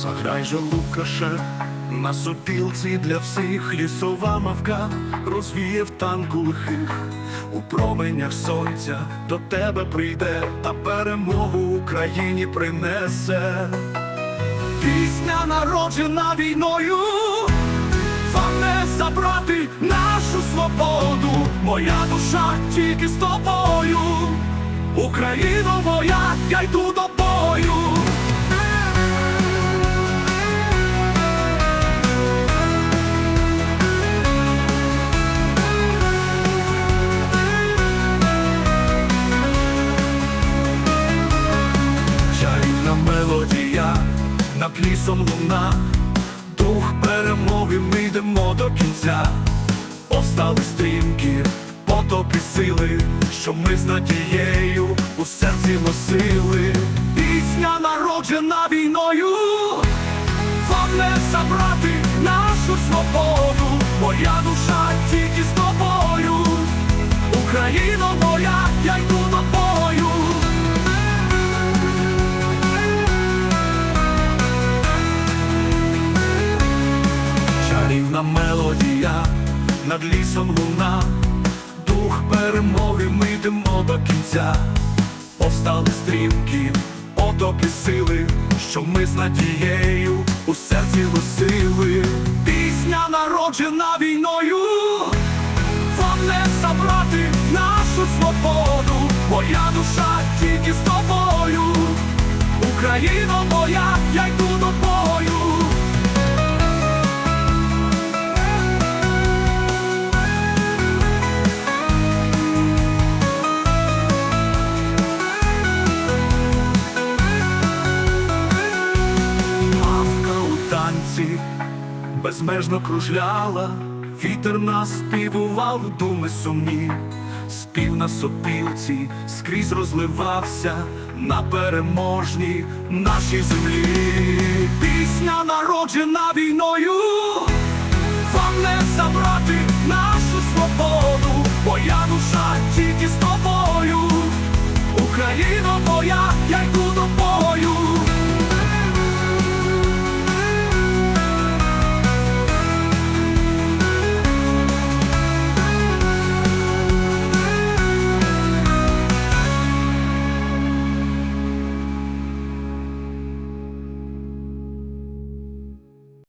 Край же Лукаше, на сопілці для всіх лісова мавка розвіяв танку лихих, у променях сонця до тебе прийде, та перемогу Україні принесе. Пісня народжена війною, вам не забрати нашу свободу, моя душа тільки з тобою. Україно моя, я йду до бою. Над лісом луна, дух перемоги, ми йдемо до кінця. Повстали стрімкі, потоки сили, що ми з надією у серці носили. Пісня народжена війною, вам не забрати нашу свободу, моя душа тільки з тобою. Україно над лісом луна, дух перемоги, ми йдемо до кінця. Повстали стрімкі, потоки сили, що ми з надією у серці носили. Пісня народжена війною, вам не забрати нашу свободу, моя душа тільки з тобою. Україно моя, я у безмежно кружляла, вітер нас співував думи сумні, спів на сопілці скрізь розливався на переможній нашій землі. Пісня народжена війною, вам не забрати нашу свободу, моя душа